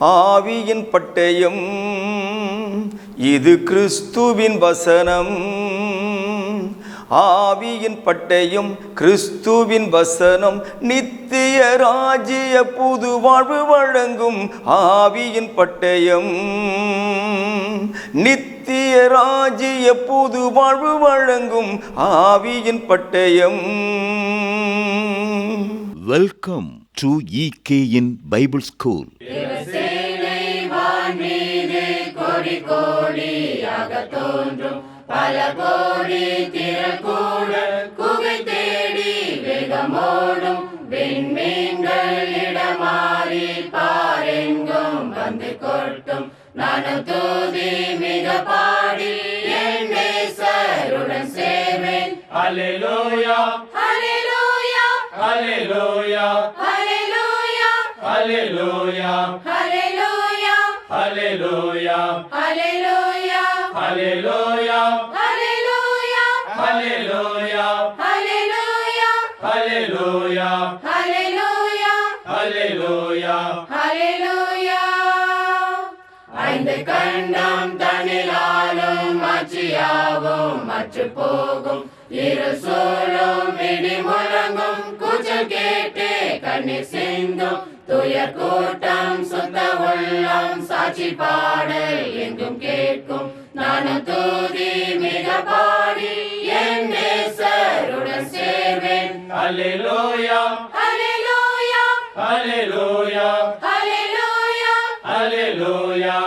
ஆவியின் பட்டயம் இது கிறிஸ்துவின் வசனம். ஆவியின் பட்டயம் கிறிஸ்துவின் வசனம். நித்திய ராஜ்ய புது வாழ்வு வழங்கும் ஆவியின் பட்டயம். நித்திய ராஜ்ய புது வாழ்வு வழங்கும் ஆவியின் பட்டயம். Welcome to EKN Bible School. Hallelujah, Hallelujah, hallelujah, hallelujah, hallelujah, hallelujah, hallelujah, hallelujah, hallelujah, கண்டம் தனிலாலும் மச்சியாவும் மற்று போகும் இரு சோழும் இடி முழங்கும். கூச்சல் கேட்டு கண்ணீர் சிந்தும். துயர் கூட்டம் சுத்த உள்ளம். சாட்சி பாடல் எங்கும் கேட்கும். நானும் தூதி மிக பாடி என் நேசருடன் சேர்வேன். Hallelujah, ஹalleluya. hallelujah, ஹalleluya. hallelujah,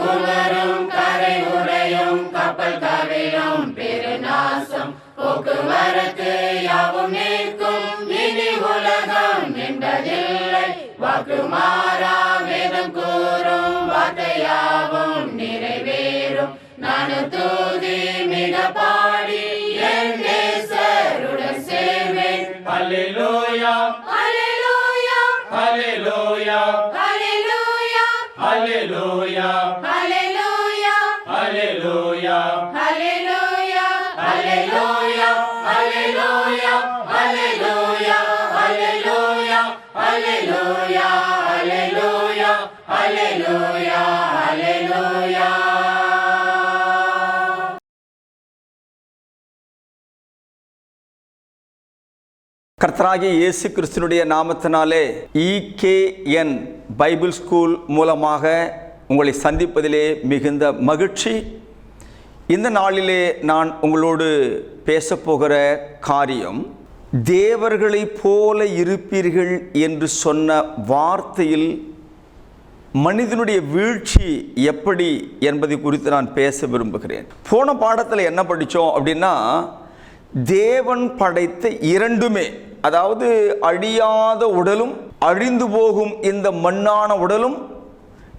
குமரும் கரை உடையும் கப்பல் கவிழும் பெருநாசம். போக்குவரத்து யாவும் நிற்கும் இனி உலகம் என்பதில்லை வாக்கு மாறா வேதம் கூறும் வார்த்தையாவும் நிறைவேறும். நானு தூதி மிக பாடி என் நேசருடன் சேர்வேன். Hallelujah, ஹalleluya. hallelujah, ஹalleluya. hallelujah, கர்த்தராகிய இயேசு கிறிஸ்துனுடைய நாமத்தினாலே இகேஎன் பைபிள் ஸ்கூல் மூலமாக உங்களை சந்திப்பதிலே மிகுந்த மகிழ்ச்சி. இந்த நாளிலே நான் உங்களோடு பேசப்போகிற காரியம் தேவர்களைப் போல இருப்பீர்கள் என்று சொன்ன வார்த்தையில் மனிதனுடைய வீழ்ச்சி எப்படி என்பதை குறித்து நான் பேச விரும்புகிறேன். போன பாடத்தில் என்ன படித்தோம் அப்படின்னா தேவன் படைத்த இரண்டுமே அதாவது அழியாத உடலும் அழிந்து போகும் இந்த மண்ணான உடலும்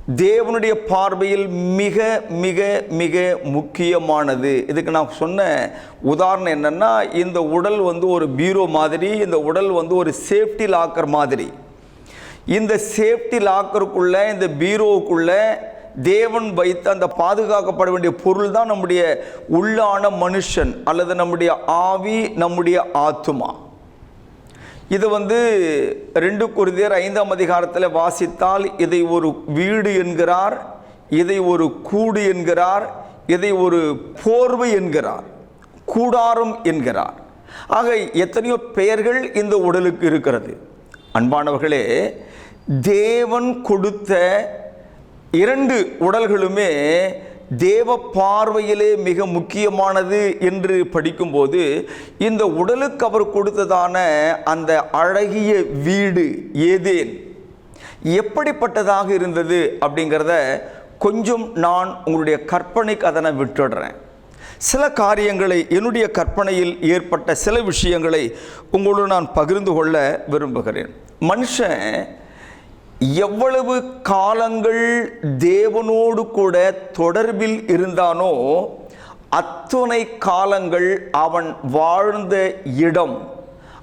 தேவனுடைய பார்வையில் மிக மிக மிக முக்கியமானது. இதுக்கு நான் சொன்ன உதாரணம் என்னென்னா இந்த உடல் வந்து ஒரு பீரோ மாதிரி இந்த உடல் வந்து ஒரு சேஃப்டி லாக்கர் மாதிரி. இந்த சேஃப்டி லாக்கருக்குள்ளே இந்த பீரோவுக்குள்ள தேவன் வைத்த அந்த பாதுகாக்கப்பட வேண்டிய பொருள் தான் நம்முடைய உள்ளான மனுஷன் அல்லது நம்முடைய ஆவி நம்முடைய ஆத்துமா. இது வந்து ரெண்டு குருதியர் ஐந்தாம் அதிகாரத்தில் வாசித்தால் இதை ஒரு வீடு என்கிறார் இதை ஒரு கூடு என்கிறார் இதை ஒரு போர்வை என்கிறார் கூடாரம் என்கிறார். ஆக எத்தனையோ பெயர்கள் இந்த உடலுக்கு இருக்கிறது. அன்பானவர்களே தேவன் கொடுத்த இரண்டு உடல்களுமே தேவ பார்வையிலே மிக முக்கியமானது என்று படிக்கும்போது இந்த உடலுக்கு அவர் கொடுத்ததான அந்த அழகிய வீடு ஏதேன்? எப்படிப்பட்டதாக இருந்தது அப்படிங்கிறத கொஞ்சம் நான் உங்களுடைய கற்பனைக்கு அதை நான் விட்டுடுறேன். சில காரியங்களை என்னுடைய கற்பனையில் ஏற்பட்ட சில விஷயங்களை உங்களோடு நான் பகிர்ந்து கொள்ள விரும்புகிறேன். மனுஷன் எவ்வளவு காலங்கள் தேவனோடு கூட தொடர்பில் இருந்தானோ அத்துணை காலங்கள் அவன் வாழ்ந்த இடம்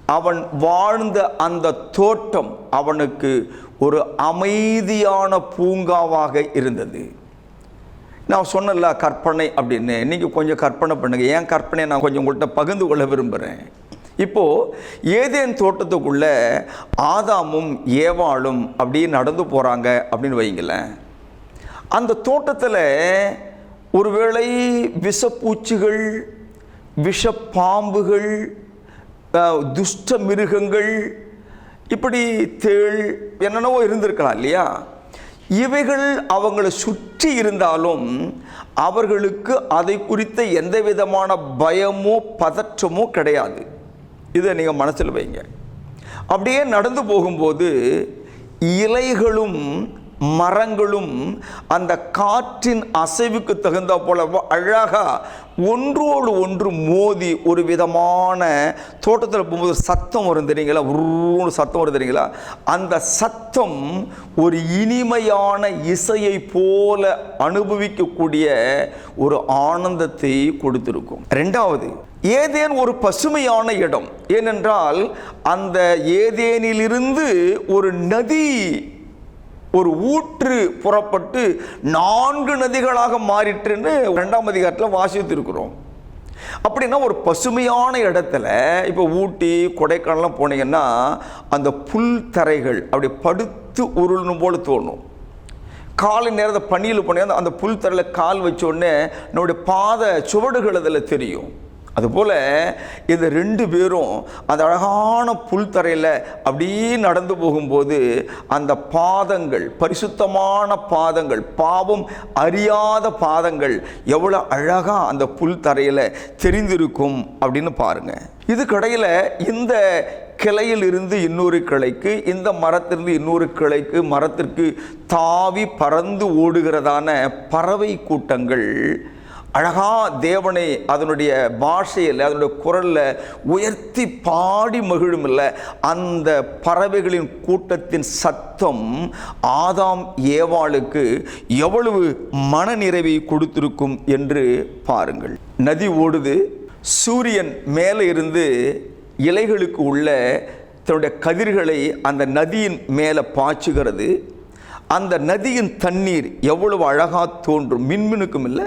அவன் வாழ்ந்த அந்த தோட்டம் அவனுக்கு ஒரு அமைதியான பூங்காவாக இருந்தது. நான் சொன்னல கற்பனை அப்படின்னு. நீங்கள் கொஞ்சம் கற்பனை பண்ணுங்க. ஏன் கற்பனையை நான் கொஞ்சம் உங்கள்கிட்ட பகிர்ந்து கொள்ள விரும்புகிறேன் இப்போது ஏதேன் தோட்டத்துக்குள்ளே ஆதாமும் ஏவாளும் அப்படியே நடந்து போகிறாங்க அப்படின்னு வைங்களேன் அந்த தோட்டத்தில் ஒருவேளை விஷப்பூச்சிகள் விஷப்பாம்புகள் துஷ்ட மிருகங்கள் இப்படி தேள் என்னென்னவோ இருந்திருக்கலாம் இல்லையா? இவைகள் அவங்களை சுற்றி இருந்தாலும் அவர்களுக்கு அதை குறித்த எந்த விதமான பயமோ பதற்றமோ கிடையாது. இதை நீங்கள் மனசில் வைங்க. அப்படியே நடந்து போகும்போது இலைகளும் மரங்களும் அந்த காற்றின் அசைவுக்கு தகுந்த போல அழகாக ஒன்றோடு ஒன்று மோதி ஒரு விதமான தோட்டத்தில் போகும்போது சத்தம் வரும் தெரியுங்களா? உருன்னு சத்தம் வரும் தெரியுங்களா? அந்த சத்தம் ஒரு இனிமையான இசையை போல அனுபவிக்கக்கூடிய ஒரு ஆனந்தத்தை கொடுத்திருக்கும். ரெண்டாவது ஏதேன் ஒரு பசுமையான இடம்? ஏனென்றால் அந்த ஏதேனிலிருந்து ஒரு நதி ஒரு ஊற்று புறப்பட்டு நான்கு நதிகளாக மாறிட்டுன்னு ரெண்டாம் அதிகாரத்தில் வாசித்திருக்கிறோம். அப்படின்னா ஒரு பசுமையான இடத்துல இப்போ ஊட்டி கொடைக்கானல்லாம் போனீங்கன்னா அந்த புல் தரைகள் அப்படி படுத்து உருளணும் போல் தோணும். காலை நேரத்தை பனியில் போனீங்கன்னா அந்த புல் தரையில் கால் வச்சோடனே நம்முடைய பாத சுவடுகள் அதில் தெரியும். அதுபோல் இந்த ரெண்டு பேரும் அந்த அழகான புல்தரையில் அப்படியே நடந்து போகும்போது அந்த பாதங்கள் பரிசுத்தமான பாதங்கள் பாவம் அறியாத பாதங்கள் எவ்வளோ அழகாக அந்த புல் தரையில் தெரிந்திருக்கும் அப்படின்னு பாருங்கள் இது கடையில் இந்த கிளையில் இருந்து இன்னொரு கிளைக்கு இந்த மரத்திலிருந்து இன்னொரு கிளைக்கு மரத்திற்கு தாவி பறந்து ஓடுகிறதான பறவை கூட்டங்கள் அழகா தேவனை அதனுடைய பாஷையில் அதனுடைய குரலில் உயர்த்தி பாடி மகிழும் இல்லை அந்த பறவைகளின் கூட்டத்தின் சத்தம் ஆதாம் ஏவாளுக்கு எவ்வளவு மன நிறைவை கொடுத்திருக்கும் என்று பாருங்கள். நதி ஓடுது சூரியன் மேலே இருந்து இலைகளுக்கு உள்ள தன்னுடைய கதிர்களை அந்த நதியின் மேலே பாய்ச்சுகிறது. அந்த நதியின் தண்ணீர் எவ்வளவு அழகாக தோன்றும் மின்மினுக்கும் இல்லை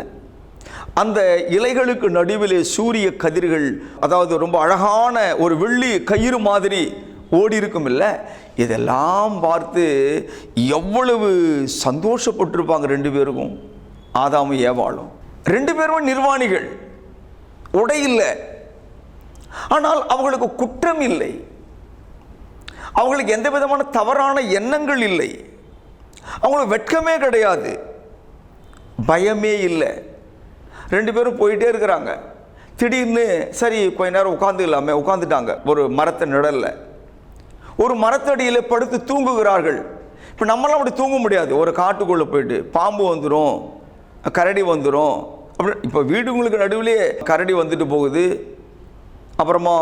அந்த இலைகளுக்கு நடுவிலே சூரிய கதிர்கள் அதாவது ரொம்ப அழகான ஒரு வெள்ளி கயிறு மாதிரி ஓடி இருக்கும் இல்லை இதெல்லாம் பார்த்து எவ்வளவு சந்தோஷப்பட்டிருப்பாங்க ரெண்டு பேருக்கும் ஆதாமும் ஏவாளும். ரெண்டு பேரும் நிர்வாணிகள் உடை இல்லை. ஆனால் அவங்களுக்கு குற்றம் இல்லை. அவங்களுக்கு எந்த விதமான தவறான எண்ணங்கள் இல்லை. அவங்களுக்கு வெட்கமே கிடையாது. பயமே இல்லை. ரெண்டு பேரும் போயிட்டே இருக்கிறாங்க. திடீர்னு சரி கொஞ்ச நேரம் உட்காந்துக்கலாமே உட்காந்துட்டாங்க ஒரு மரத்தை நிழலில். ஒரு மரத்தடியில் படுத்து தூங்குகிறார்கள். இப்போ நம்மளாம் அப்படி தூங்க முடியாது. ஒரு காட்டுக்குள்ளே போயிட்டு பாம்பு வந்துடும் கரடி வந்துடும் அப்படி இப்போ வீடுங்களுக்கு நடுவிலே கரடி வந்துட்டு போகுது. அப்புறமா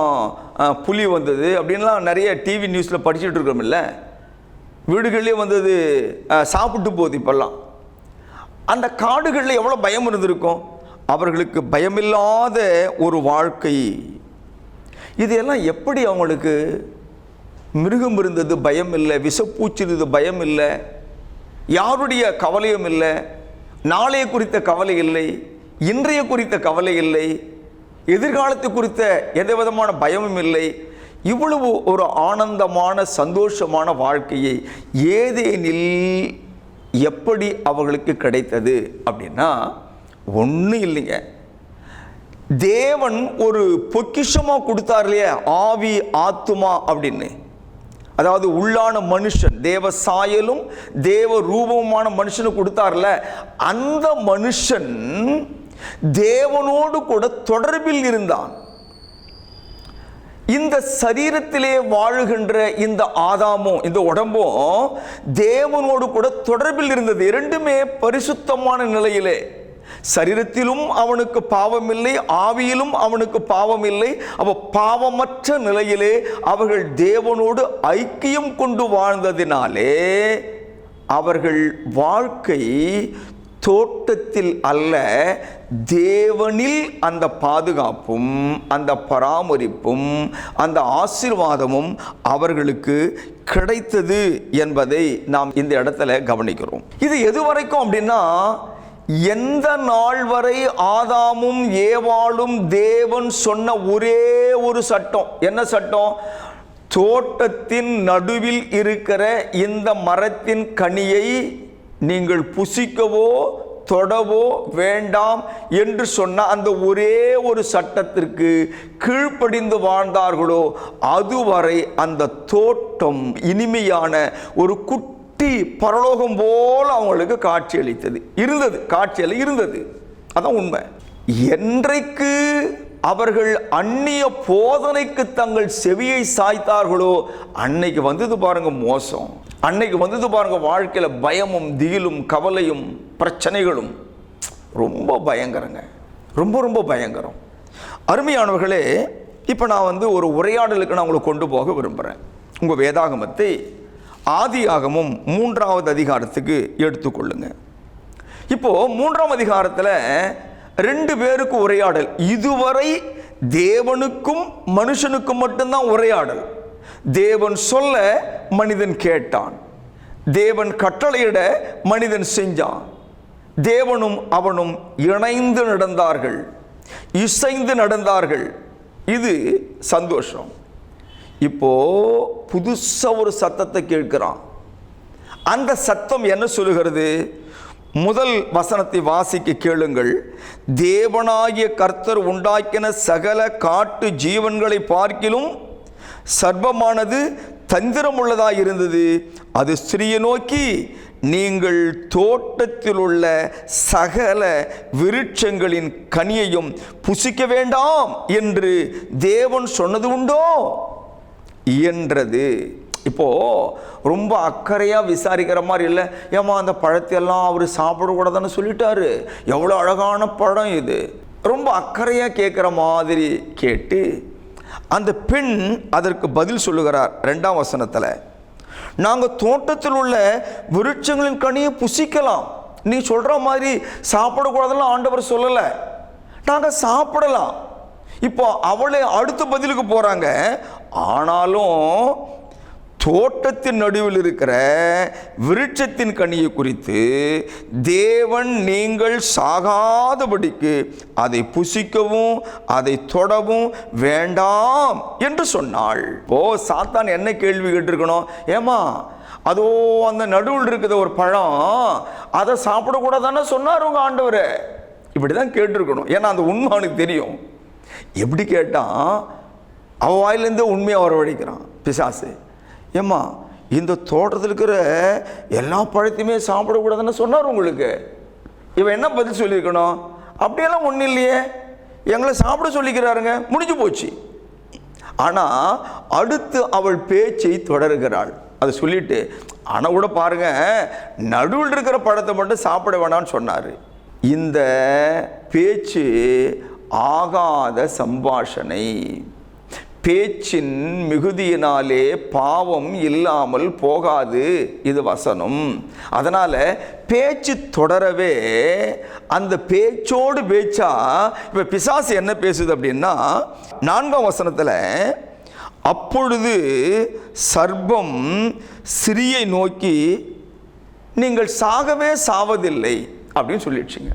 புலி வந்தது. அப்படின்லாம் நிறைய டிவி நியூஸில் படிச்சுட்டு இருக்கிறோமில்ல வீடுகள்லேயே வந்தது சாப்பிட்டு போகுது இப்போல்லாம். அந்த காடுகளில் எவ்வளோ பயம் இருந்திருக்கும்? அவர்களுக்கு பயமில்லாத ஒரு வாழ்க்கை. இதெல்லாம் எப்படி அவங்களுக்கு மிருகம் இருந்தது பயம் இல்லை விஷப்பூச்சி இருந்தது பயம் இல்லை யாருடைய கவலையும் இல்லை நாளைய குறித்த கவலை இல்லை இன்றைய குறித்த கவலை இல்லை எதிர்காலத்து குறித்த எந்த விதமான பயமும் இல்லை. இவ்வளவு ஒரு ஆனந்தமான சந்தோஷமான வாழ்க்கையை ஏதேனில் எப்படி அவர்களுக்கு கிடைத்தது அப்படின்னா ஒன்றும் இல்லைங்க. தேவன் ஒரு பொக்கிஷமாக கொடுத்தார் இல்லையா ஆவி ஆத்துமா அப்படின்னு. அதாவது உள்ளான மனுஷன் தேவ சாயலும் தேவ ரூபமான மனுஷனு கொடுத்தார்ல அந்த மனுஷன் தேவனோடு கூட தொடர்பில் இருந்தான். இந்த சரீரத்திலே வாழுகின்ற இந்த ஆதாமும் இந்த உடம்பும் தேவனோடு கூட தொடர்பில் இருந்தது. இரண்டுமே பரிசுத்தமான நிலையிலே. சரீரத்திலும் அவனுக்கு பாவம் இல்லை ஆவியிலும் அவனுக்கு பாவம் இல்லை அவ பாவமற்ற நிலையிலே அவர்கள் தேவனோடு ஐக்கியம் கொண்டு வாழ்ந்ததினாலே அவர்கள் வாழ்க்கை தோட்டத்தில் அல்ல தேவனில் அந்த பாதுகாப்பும் அந்த பராமரிப்பும் அந்த ஆசீர்வாதமும் அவர்களுக்கு கிடைத்தது என்பதை நாம் இந்த இடத்துல கவனிக்கிறோம். இது எது வரைக்கும் அப்படின்னா எந்த நாள் வரை ஆதாமும் ஏவாளும் தேவன் சொன்ன ஒரே ஒரு சட்டம்? என்ன சட்டம்? தோட்டத்தின் நடுவில் இருக்கிற இந்த மரத்தின் கனியை நீங்கள் புசிக்கவோ தொடவோ வேண்டாம் என்று சொன்ன அந்த ஒரே ஒரு சட்டத்திற்கு கீழ்ப்படிந்து வாழ்ந்தார்களோ அதுவரை அந்த தோட்டம் இனிமையான ஒரு குட்டி பரலோகம் போல் அவங்களுக்கு காட்சி அளித்தது. இருந்தது காட்சியில் இருந்தது. அதான் உண்மை. என்றைக்கு அவர்கள் அந்நிய போதனைக்கு தங்கள் செவியை சாய்த்தார்களோ அன்னைக்கு வந்தது பாருங்க மோசம். அன்னைக்கு வந்தது பாருங்க வாழ்க்கையில் பயமும் திகிலும் கவலையும் பிரச்சனைகளும். ரொம்ப பயங்கரங்க. ரொம்ப ரொம்ப பயங்கரம். அருமையானவர்களே இப்போ நான் வந்து ஒரு உரையாடலுக்கு நான் உங்களை கொண்டு போக விரும்புகிறேன் உங்கள் வேதாகமத்தை ஆதியாகமும் மூன்றாவது அதிகாரத்துக்கு எடுத்துக்கொள்ளுங்க. இப்போது மூன்றாம் அதிகாரத்தில் ரெண்டு பேருக்கு உரையாடல். இதுவரை தேவனுக்கும் மனுஷனுக்கும் மட்டும்தான் உரையாடல். தேவன் சொல்ல மனிதன் கேட்டான். தேவன் கட்டளையிட மனிதன் செஞ்சான். தேவனும் அவனும் இணைந்து நடந்தார்கள். இசைந்து நடந்தார்கள். இது சந்தோஷம். இப்போ புதுசாக ஒரு சத்தத்தை கேட்கிறான். அந்த சத்தம் என்ன சொல்லுகிறது? முதல் வசனத்தை வாசிக்க கேளுங்கள். தேவனாகிய கர்த்தர் உண்டாக்கின சகல காட்டு ஜீவன்களை பார்க்கிலும் சர்ப்பமானது தந்திரமுள்ளதாக இருந்தது. அது ஸ்திரியை நோக்கி நீங்கள் தோட்டத்தில் உள்ள சகல விருட்சங்களின் கனியையும் புசிக்க வேண்டாம் என்று தேவன் சொன்னது உண்டோ? இயன்றது. இப்போது ரொம்ப அக்கறையாக விசாரிக்கிற மாதிரி இல்லை. ஏமா அந்த பழத்தையெல்லாம் அவர் சாப்பிடக்கூடாதுன்னு சொல்லிட்டாரு. எவ்வளோ அழகான பழம் இது. ரொம்ப அக்கறையாக கேட்குற மாதிரி கேட்டு அந்த பெண் அதற்கு பதில் சொல்லுகிறார் ரெண்டாம் வசனத்தில். நாங்கள் தோட்டத்தில் உள்ள விருட்சங்களின் கனியை புசிக்கலாம். நீ சொல்கிற மாதிரி சாப்பிடக்கூடாதுலாம் ஆண்டவர் சொல்லலை. நாங்கள் சாப்பிடலாம். இப்போ அவளே அடுத்த பதிலுக்கு போகிறாங்க ஆனாலும் தோட்டத்தின் நடுவில் இருக்கிற விருட்சத்தின் கனியை குறித்து தேவன் நீங்கள் சாகாதபடிக்கு அதை புசிக்கவும் அதை தொடவும் வேண்டாம் என்று சொன்னாள். ஓ சாத்தான் என்ன கேள்வி கேட்டிருக்கணும்? ஏமா அதோ அந்த நடுவில் இருக்குது ஒரு பழம் அதை சாப்பிடக்கூடாதானே சொன்னார் உங்கள் ஆண்டவர். இப்படி தான் கேட்டிருக்கணும். ஏன்னா அந்த உண்மை அவனுக்கு தெரியும். எப்படி கேட்டால் அவள் வாயிலேருந்து உண்மையை வரவழைக்கிறான் பிசாசு. ஏம்மா இந்த தோட்டத்தில் இருக்கிற எல்லா பழத்தையுமே சாப்பிடக்கூடாதுன்னு சொன்னார் உங்களுக்கு. இவன் என்ன பதில் சொல்லியிருக்கணும்? அப்படியெல்லாம் ஒன்றும் இல்லையே. எங்களை சாப்பிட சொல்லிக்கிறாருங்க முடிஞ்சு போச்சு. ஆனால் அடுத்து அவள் பேச்சை தொடருகிறாள். அதை சொல்லிட்டு ஆனால் கூட பாருங்க நடுவில் இருக்கிற பழத்தை மட்டும் சாப்பிட வேணாம்னு சொன்னார். இந்த பேச்சு ஆகாத சம்பாஷணை. பேச்சின் மிகுதியினாலே பாவம் இல்லாமல் போகாது. இது வசனம். அதனால் பேச்சு தொடரவே அந்த பேச்சோடு பேச்சா இப்போ பிசாசு என்ன பேசுது அப்படின்னா நான்காம் வசனத்தில் அப்பொழுது சர்ப்பம் சிறியை நோக்கி நீங்கள் சாகவே சாவதில்லை அப்படின்னு சொல்லிடுச்சுங்க.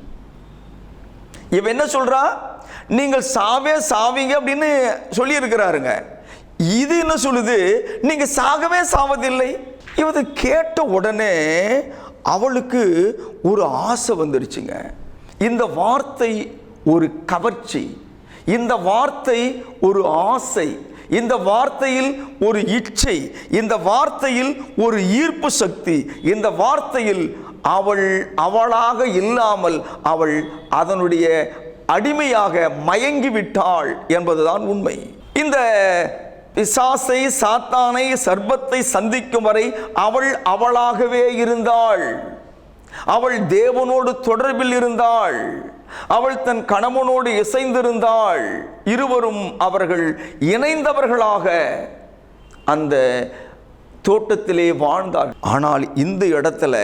இவன் என்ன சொல்றா? நீங்கள் சாவே சாவீங்க அப்படின்னு சொல்லியிருக்கிறாருங்க. இது என்ன சொல்லுது? நீங்கள் சாகவே சாவதில்லை. இவதை கேட்ட உடனே அவளுக்கு ஒரு ஆசை வந்துடுச்சுங்க இந்த வார்த்தை ஒரு கவர்ச்சி. இந்த வார்த்தை ஒரு ஆசை. இந்த வார்த்தையில் ஒரு இச்சை. இந்த வார்த்தையில் ஒரு ஈர்ப்பு சக்தி. இந்த வார்த்தையில் அவள் அவளாக இல்லாமல் அவள் அதனுடைய அடிமையாக மயங்கி விட்டாள் என்பதுதான் உண்மை. இந்த பிசாசை சாத்தானை சர்ப்பத்தை சந்திக்கும் வரை அவள் அவளாகவே இருந்தாள். அவள் தேவனோடு தொடர்பில் இருந்தாள். அவள் தன் கணவனோடு இசைந்திருந்தாள். இருவரும் அவர்கள் இணைந்தவர்களாக அந்த தோட்டத்திலே வாழ்ந்தார் ஆனால் இந்த இடத்துல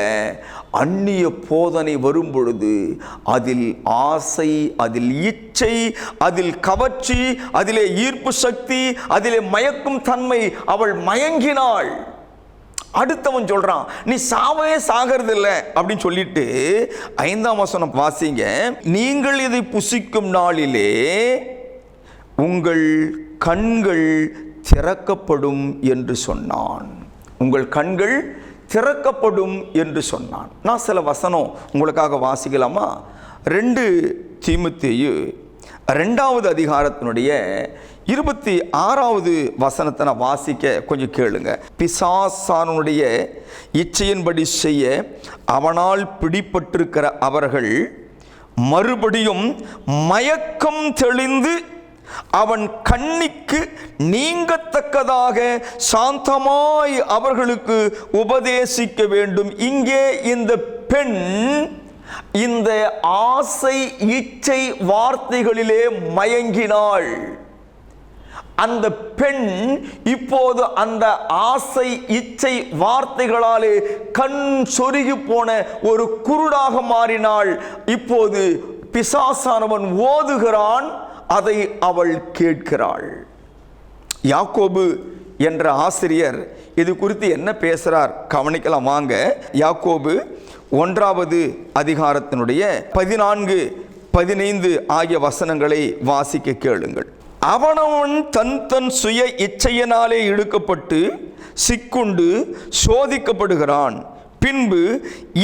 அந்நிய போதனை வரும் பொழுது அதில் ஆசை அதில் இச்சை அதில் கவர்ச்சி அதிலே ஈர்ப்பு சக்தி அதிலே மயக்கும் தன்மை அவள் மயங்கினாள். அடுத்தவன் சொல்றான் நீ சாவே சாகிறது இல்லை அப்படின்னு சொல்லிட்டு ஐந்தாம் வசனம் வாசிங்க. நீங்கள் இதை புசிக்கும் நாளிலே உங்கள் கண்கள் திறக்கப்படும் என்று சொன்னான். உங்கள் கண்கள் திறக்கப்படும் என்று சொன்னான். நான் சில வசனம் உங்களுக்காக வாசிக்கலாமா? ரெண்டு தீமுத்தேயு ரெண்டாவது அதிகாரத்தினுடைய இருபத்தி ஆறாவது வசனத்தை நான் வாசிக்க கொஞ்சம் கேளுங்க. பிசாசானுடைய இச்சையின்படி செய்ய அவனால் பிடிபட்டிருக்கிற அவர்கள் மறுபடியும் மயக்கம் தெளிந்து அவன் கண்ணிக்கு நீங்கத்தக்கதாக சாந்தமாய் அவர்களுக்கு உபதேசிக்க வேண்டும். இங்கே இந்த பெண் இந்த ஆசை இச்சை வார்த்தைகளிலே மயங்கினாள். அந்த பெண் இப்போது அந்த ஆசை இச்சை வார்த்தைகளாலே கண் சொருகி போன ஒரு குருடாக மாறினாள். இப்போது பிசாசானவன் ஓதுகிறான். அதை அவள் கேட்கிறாள். யாக்கோபு என்ற ஆசிரியர் இது குறித்து என்ன பேசுகிறார் கவனிக்கலாம் வாங்க. யாக்கோபு ஒன்றாவது அதிகாரத்தினுடைய பதினான்கு பதினைந்து ஆகிய வசனங்களை வாசிக்க கேளுங்கள். அவனவன் தன் தன் சுய இச்சையினாலே இழுக்கப்பட்டு சிக்குண்டு சோதிக்கப்படுகிறான். பின்பு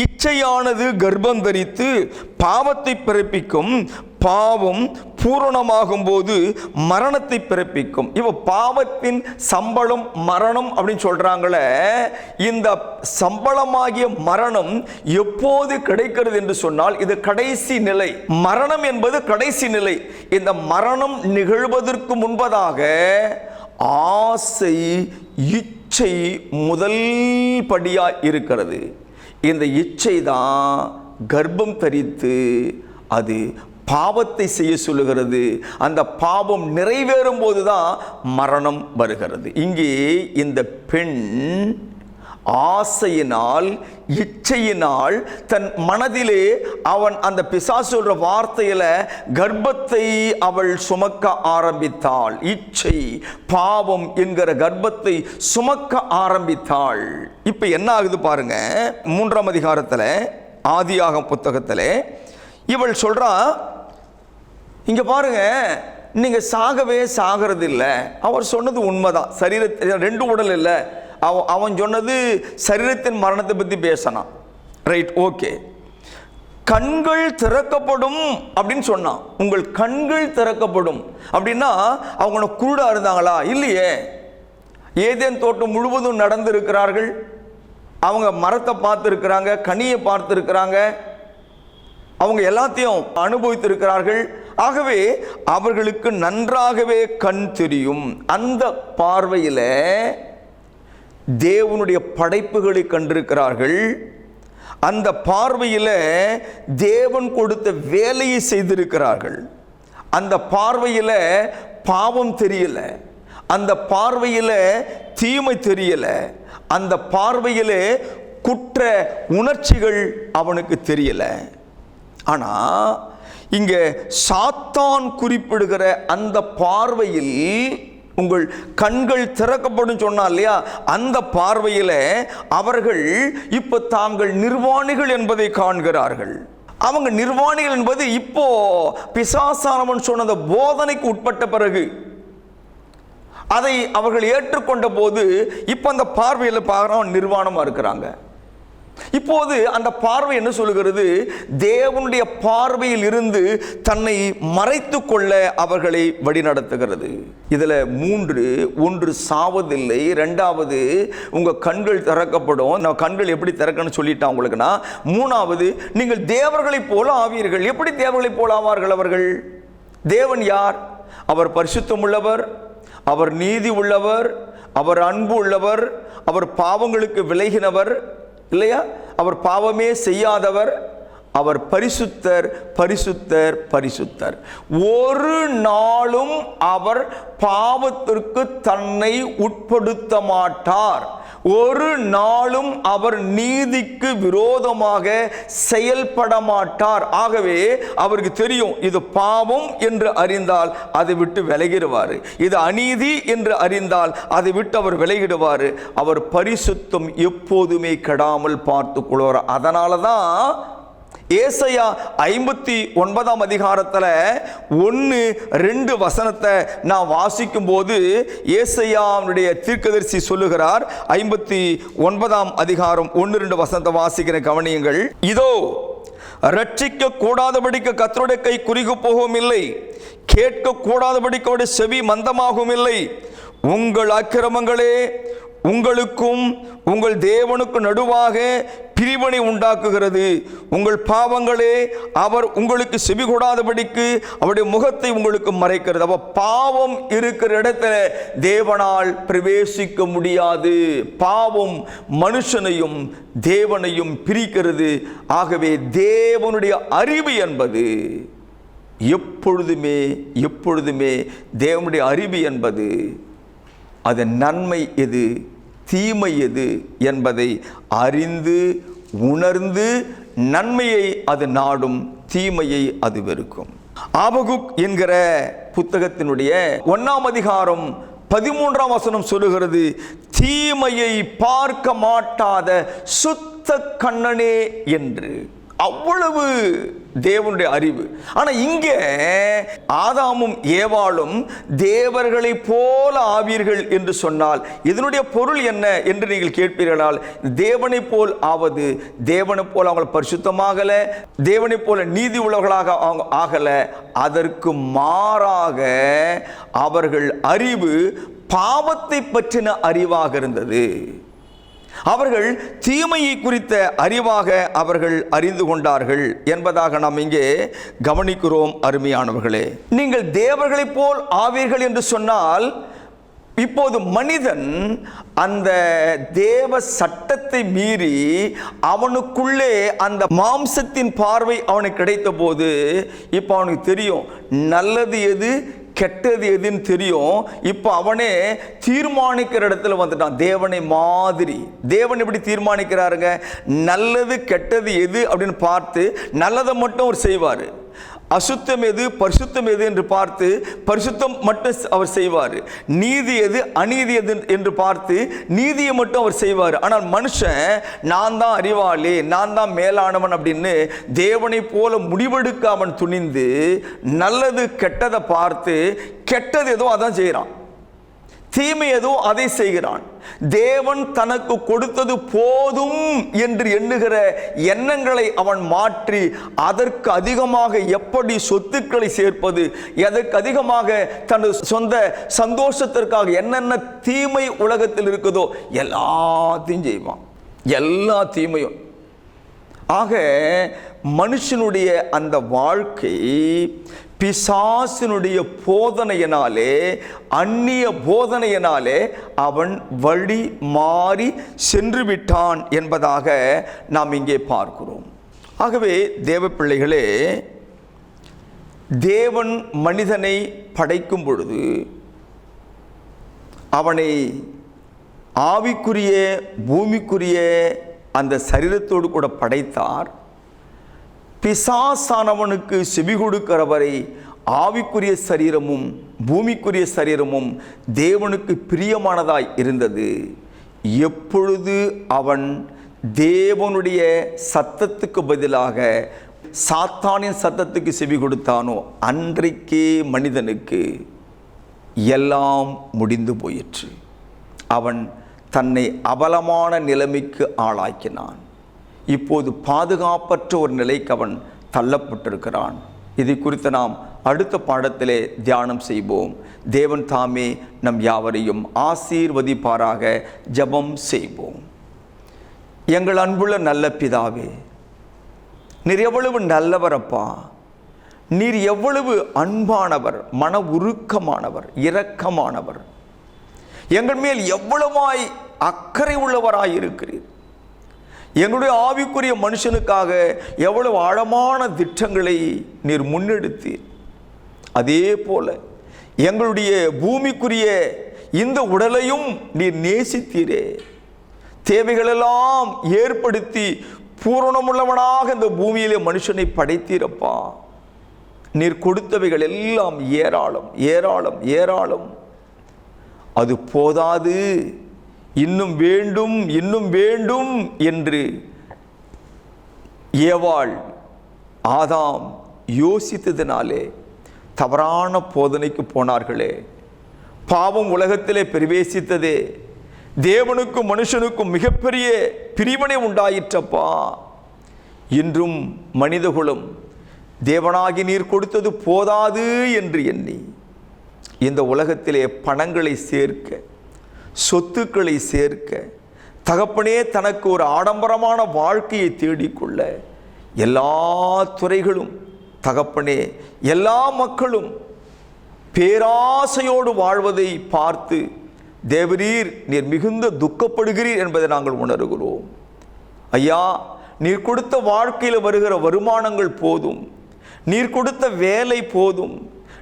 இச்சையானது கர்ப்பம் தரித்து பாவத்தை பிறப்பிக்கும் பாவம் பூரணமாகும் போது மரணத்தை பிறப்பிக்கும். இப்போ பாவத்தின் சம்பளம் மரணம் அப்படின்னு சொல்கிறாங்களே இந்த சம்பளமாகிய மரணம் எப்போது கிடைக்கிறது என்று சொன்னால் இது கடைசி நிலை. மரணம் என்பது கடைசி நிலை. இந்த மரணம் நிகழ்வதற்கு முன்பதாக ஆசை இச்சை முதல் படியாக இருக்கிறது. இந்த இச்சை தான் கர்ப்பம் தரித்து அது பாவத்தை செய்ய சொல்லுகிறது. அந்த பாவம் நிறைவேறும் போது தான் மரணம் வருகிறது. இங்கே இந்த பெண் ஆசையினால் இச்சையினால் தன் மனதிலே அவன் அந்த பிசாசு சொல்ற வார்த்தையில கர்ப்பத்தை அவள் சுமக்க ஆரம்பித்தாள். இச்சை பாவம் என்கிற கர்ப்பத்தை சுமக்க ஆரம்பித்தாள். இப்ப என்ன ஆகுது பாருங்க. மூன்றாம் அதிகாரத்தில் ஆதியாகம் புத்தகத்தில் இவள் சொல்றா இங்க பாருங்க நீங்க சாகவே சாகிறது இல்லை அவர் சொன்னது உண்மைதான். சரீரத்தில் ரெண்டு உடல் இல்லை. அவன் அவன் சொன்னது சரீரத்தின் மரணத்தை பற்றி பேசினான். ரைட் ஓகே கண்கள் திறக்கப்படும் அப்படின்னு சொன்னான். உங்கள் கண்கள் திறக்கப்படும். அப்படின்னா அவங்க குருடாக இருந்தாங்களா? இல்லையே. ஏதேன் தோட்டம் முழுவதும் நடந்திருக்கிறார்கள். அவங்க மரத்தை பார்த்துருக்கிறாங்க கனியை பார்த்துருக்கிறாங்க. அவங்க எல்லாத்தையும் அனுபவித்திருக்கிறார்கள். ஆகவே அவர்களுக்கு நன்றாகவே கண் தெரியும். அந்த பார்வையில் தேவனுடைய படைப்புகளை கண்டிருக்கிறார்கள். அந்த பார்வையில் தேவன் கொடுத்த வேலையை செய்திருக்கிறார்கள். அந்த பார்வையில் பாவம் தெரியல. அந்த பார்வையில் தீமை தெரியல. அந்த பார்வையில் குற்ற உணர்ச்சிகள் அவனுக்கு தெரியல. ஆனால் இங்கே சாத்தான் குறிப்பிடுகிற அந்த பார்வையில் உங்கள் கண்கள் திறக்கப்படும் சொன்னா இல்லையா? அந்த பார்வையில் அவர்கள் இப்போ தாங்கள் நிர்வாணிகள் என்பதை காண்கிறார்கள். அவங்க நிர்வாணிகள் என்பது இப்போ பிசாசானவன் சொன்ன போதனைக்கு உட்பட்ட பிறகு அதை அவர்கள் ஏற்றுக்கொண்ட போது இப்போ அந்த பார்வையில் பார்க்குறோம் நிர்வாணமாக இருக்கிறாங்க. இப்போது அந்த பார்வை என்ன சொல்லுகிறது? தேவனுடைய பார்வையில் இருந்து தன்னை மறைத்து கொள்ள அவர்களை வழிநடத்துகிறது. இதில் மூன்று ஒன்று சாவதில்லை ரெண்டாவது உங்கள் கண்கள் திறக்கப்படும். நான் கண்கள் எப்படி திறக்கணும்னு சொல்லிட்டான் உங்களுக்குன்னா மூணாவது நீங்கள் தேவர்களைப் போல ஆவீர்கள். எப்படி தேவர்களைப் போல ஆவார்கள் அவர்கள்? தேவன் யார்? அவர் பரிசுத்தம் உள்ளவர் அவர் நீதி உள்ளவர் அவர் அன்பு உள்ளவர் அவர் பாவங்களுக்கு விலகினவர் இல்லையா? அவர் பாவமே செய்யாதவர் அவர் பரிசுத்தர் பரிசுத்தர் பரிசுத்தர். ஒரு நாளும் அவர் பாவத்திற்கு தன்னை உட்படுத்த மாட்டார். ஒரு நாளும் அவர் நீதிக்கு விரோதமாக செயல்பட மாட்டார் ஆகவே அவருக்கு தெரியும் இது பாவம் என்று அறிந்தால் அதை விட்டு விலகிடுவார். இது அநீதி என்று அறிந்தால் அதை விட்டு அவர் விலகிடுவார். அவர் பரிசுத்தம் எப்போதுமே கெடாமல் பார்த்து கொள்வார். அதனால தான் ஏசையா ஐம்பத்தி ஒன்பதாம் அதிகாரத்தில் ஒன்று ரெண்டு வசனத்தை நான் வாசிக்கும் போது ஏசையாவுடைய தீர்க்கதரிசி சொல்லுகிறார். ஐம்பத்தி ஒன்பதாம் அதிகாரம் ஒன்று ரெண்டு வசனத்தை வாசிக்கிற கவனியங்கள். இதோ ரட்சிக்க கூடாதபடிக்கு கத்தருடைய கை குறுகி போகவும் இல்லை கேட்க கூடாதபடிக்கு செவி மந்தமாகவும் இல்லை உங்கள் அக்கிரமங்களே உங்களுக்கும் உங்கள் தேவனுக்கு நடுவாக பிரிவினை உண்டாக்குகிறது. உங்கள் பாவங்களே அவர் உங்களுக்கு செவி கொடாதபடிக்கு அவருடைய முகத்தை உங்களுக்கு மறைக்கிறது. அப்ப பாவம் இருக்கிற இடத்துல தேவனால் பிரவேசிக்க முடியாது. பாவம் மனுஷனையும் தேவனையும் பிரிக்கிறது. ஆகவே தேவனுடைய அறிவு என்பது எப்பொழுதுமே எப்பொழுதுமே தேவனுடைய அறிவு என்பது அது நன்மை எது? தீமை எது? என்பதை அறிந்து உணர்ந்து நன்மையை அது நாடும் தீமையை அது வெறுக்கும். ஆபகுக் என்கிற புத்தகத்தினுடைய ஒன்றாம் அதிகாரம் பதிமூன்றாம் வசனம் சொல்லுகிறது தீமையை பார்க்க மாட்டாத சுத்த கண்ணனே என்று. அவ்வளவு தேவனுடைய அறிவு. ஆனால் இங்கே ஆதாமும் ஏவாளும் தேவர்களை போல ஆவீர்கள் என்று சொன்னால் இதனுடைய பொருள் என்ன என்று நீங்கள் கேட்பீர்களால் தேவனை போல் ஆவது தேவனை போல் அவங்களை பரிசுத்தமாகலை தேவனை போல நீதி உள்ளவர்களாக அவங்க ஆகலை அதற்கு மாறாக அவர்கள் அறிவு பாவத்தை பற்றின அறிவாக இருந்தது. அவர்கள் தீமையை குறித்த அறிவாக அவர்கள் அறிந்து கொண்டார்கள் என்பதாக நாம் இங்கே கவனிக்கிறோம் அருமையானவர்களே. நீங்கள் தேவர்களைப் போல் ஆவீர்கள் என்று சொன்னால் இப்போது மனிதன் அந்த தேவ சட்டத்தை மீறி அவனுக்குள்ளே அந்த மாம்சத்தின் பார்வை அவனுக்கு கிடைத்த போது இப்போ அவனுக்கு தெரியும் நல்லது எது கெட்டது எதுன்னு தெரியும். இப்போ அவனே தீர்மானிக்கிற இடத்துல வந்துட்டான். தேவனை மாதிரி. தேவன் எப்படி தீர்மானிக்கிறாருங்க? நல்லது கெட்டது எது அப்படின்னு பார்த்து நல்லதை மட்டும் அவர் செய்வார். அசுத்தம் எது? பரிசுத்தம் எது என்று பார்த்து பரிசுத்தம் மட்டும் அவர் செய்வார். நீதி எது? அநீதி எது என்று பார்த்து நீதியை மட்டும் அவர் செய்வார். ஆனால் மனுஷன் நான் தான் அறிவாளி நான் தான் மேலானவன் அப்படின்னு தேவனை போல முடிவெடுக்க அவன் துணிந்து நல்லது கெட்டதை பார்த்து கெட்டது எதுவும் அதான் செய்கிறான். தீமை எதுவும் அதை செய்கிறான். தேவன் தனக்கு கொடுத்தது போதும் என்று எண்ணுகிற எண்ணங்களை அவன் மாற்றி அதற்கு அதிகமாக எப்படி சொத்துக்களை சேர்ப்பது எதற்கு அதிகமாக தனது சொந்த சந்தோஷத்திற்காக என்னென்ன தீமை உலகத்தில் இருக்குதோ எல்லாத்தையும் செய்வான். எல்லா தீமையும். ஆக மனுஷனுடைய அந்த வாழ்க்கை பிசாசினுடைய போதனையினாலே அந்நிய போதனையினாலே அவன் வழி மாறி சென்று விட்டான் என்பதாக நாம் இங்கே பார்க்கிறோம். ஆகவே தேவ பிள்ளைகளே தேவன் மனிதனை படைக்கும் பொழுது அவனை ஆவிக்குரிய பூமிக்குரிய அந்த சரீரத்தோடு கூட படைத்தார். பிசாசானவனுக்கு செவி கொடுக்கிறவரை ஆவிக்குரிய சரீரமும் பூமிக்குரிய சரீரமும் தேவனுக்கு பிரியமானதாய் இருந்தது. எப்பொழுது அவன் தேவனுடைய சத்தத்துக்கு பதிலாக சாத்தானின் சத்தத்துக்கு செவி கொடுத்தானோ அன்றைக்கே மனிதனுக்கு எல்லாம் முடிந்து போயிற்று. அவன் தன்னை அபலமான நிலைமைக்கு ஆளாக்கினான். இப்போது பாதுகாப்பற்ற ஒரு நிலைக்கு அவன் தள்ளப்பட்டிருக்கிறான். இது குறித்து நாம் அடுத்த பாடத்திலே தியானம் செய்வோம். தேவன் தாமே நம் யாவரையும் ஆசீர்வதிப்பாராக ஜெபம் செய்வோம். எங்கள் அன்புள்ள நல்ல பிதாவே நீர் எவ்வளவு நல்லவரப்பா நீர் எவ்வளவு அன்பானவர் மன உருக்கமானவர் இரக்கமானவர். எங்கள் மேல் எவ்வளவாய் அக்கறை உள்ளவராய் இருக்கிறீர் எங்களுடைய ஆவிக்குரிய மனுஷனுக்காக எவ்வளவு ஆழமான திட்டங்களை நீர் முன்னெடுத்தீர். அதே போல எங்களுடைய பூமிக்குரிய இந்த உடலையும் நீர் நேசித்தீரே. தேவைகளெல்லாம் ஏற்படுத்தி பூரணமுள்ளவனாக இந்த பூமியிலே மனுஷனை படைத்தீரப்பா. நீர் கொடுத்தவைகள் எல்லாம் ஏராளம் ஏராளம் ஏராளம். அது போதாது. இன்னும் வேண்டும் இன்னும் வேண்டும் என்று ஏவாள் ஆதாம் யோசித்ததினாலே தவறான போதனைக்கு போனார்களே. பாவம் உலகத்திலே பிரவேசித்ததே. தேவனுக்கும் மனுஷனுக்கும் மிகப்பெரிய பிரிவினை உண்டாயிற்றப்பா. இன்றும் மனிதகுலம் தேவனாகி நீர் கொடுத்தது போதாது என்று எண்ணி இந்த உலகத்திலே பணங்களை சேர்க்க சொத்துக்களை சேர்க்க தகப்பனே தனக்கு ஒரு ஆடம்பரமான வாழ்க்கையை தேடிக்கொள்ள எல்லா துறைகளும் தகப்பனே எல்லா மக்களும் பேராசையோடு வாழ்வதை பார்த்து தேவரீர் நீர் மிகுந்த துக்கப்படுகிறீர் என்பதை நாங்கள் உணர்கிறோம். ஐயா நீர் கொடுத்த வாழ்க்கையில் வருகிற வருமானங்கள் போதும். நீர் கொடுத்த வேலை போதும்.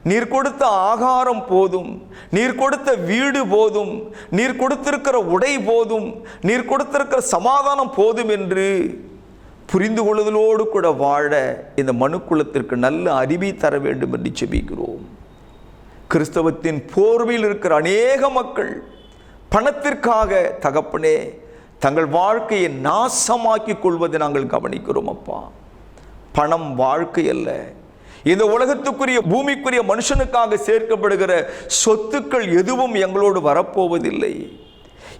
நீர் கொடுத்த ஆகாரம் போதும் நீர் கொடுத்த வீடு போதும் நீர் கொடுத்திருக்கிற உடை போதும் நீர் கொடுத்திருக்கிற சமாதானம் போதும் என்று புரிந்து கொள்ளுதலோடு கூட வாழ இந்த மனுக்குலத்திற்கு நல்ல அறிவை தர வேண்டும் என்று செபிக்கிறோம் கிறிஸ்தவத்தின் போர்வையில் இருக்கிற அநேக மக்கள் பணத்திற்காக தகப்பனே தங்கள் வாழ்க்கையை நாசமாக்கிக் கொள்வதை நாங்கள் கவனிக்கிறோம் அப்பா. பணம் வாழ்க்கை அல்ல இந்த உலகத்துக்குரிய பூமிக்குரிய மனுஷனுக்காக சேர்க்கப்படுகிற சொத்துக்கள் எதுவும் எங்களோடு வரப்போவதில்லை.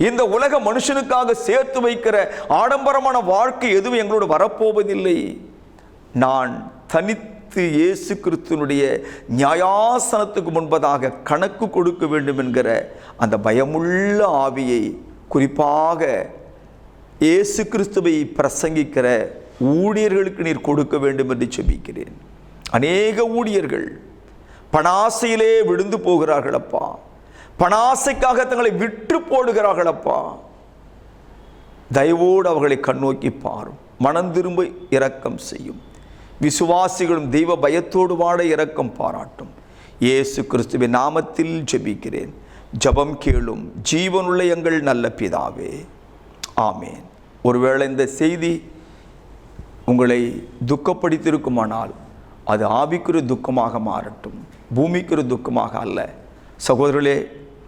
இந்த உலக மனுஷனுக்காக சேர்த்து வைக்கிற ஆடம்பரமான வாழ்க்கை எதுவும் எங்களோடு வரப்போவதில்லை. நான் தனித்து இயேசு கிறிஸ்துவனுடைய நியாயாசனத்துக்கு முன்பதாக கணக்கு கொடுக்க வேண்டும் என்கிற அந்த பயமுள்ள ஆவியை குறிப்பாக இயேசு கிறிஸ்துவை பிரசங்கிக்கிற ஊழியர்களுக்கு நீர் கொடுக்க வேண்டும் என்று செபிக்கிறேன். அநேக ஊழியர்கள் பணாசையிலே விழுந்து போகிறார்கள் அப்பா பணாசைக்காக தங்களை விற்று போடுகிறார்கள் அப்பா தயவோடு அவர்களை கண்ணோக்கி பாரும். மனம் திரும்ப இரக்கம் செய்யும். விசுவாசிகளும் தெய்வ பயத்தோடு வாழ இரக்கம் பாராட்டும். இயேசு கிறிஸ்துவின் நாமத்தில் ஜெபிக்கிறேன். ஜபம் கேளும். ஜீவனுள்ள எங்கள் நல்ல பிதாவே. ஆமேன். ஒருவேளை இந்த செய்தி உங்களை துக்கப்படுத்தியிருக்குமானால் அது ஆவிக்குரிய துக்கமாக மாறட்டும் பூமிக்குரு துக்கமாக அல்ல. சகோதரர்களே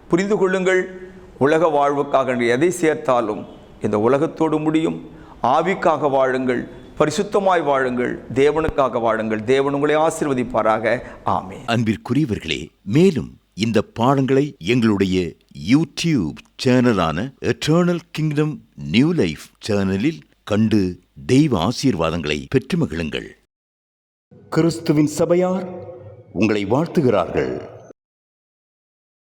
புரிந்து கொள்ளுங்கள் உலக வாழ்வுக்காக எதை சேர்த்தாலும் இந்த உலகத்தோடு முடியும். ஆவிக்காக வாழுங்கள் பரிசுத்தமாய் வாழுங்கள் தேவனுக்காக வாழுங்கள். தேவன் உங்களை ஆசீர்வதிப்பாராக. ஆமே அன்பிற்குரியவர்களே மேலும் இந்த பாடங்களை எங்களுடைய யூடியூப் சேனலான எட்டர்னல் கிங்டம் நியூ லைஃப் சேனலில் கண்டு தெய்வ ஆசீர்வாதங்களை பெற்று மகிழுங்கள். கிறிஸ்துவின் சபையார் உங்களை வாழ்த்துகிறார்கள்.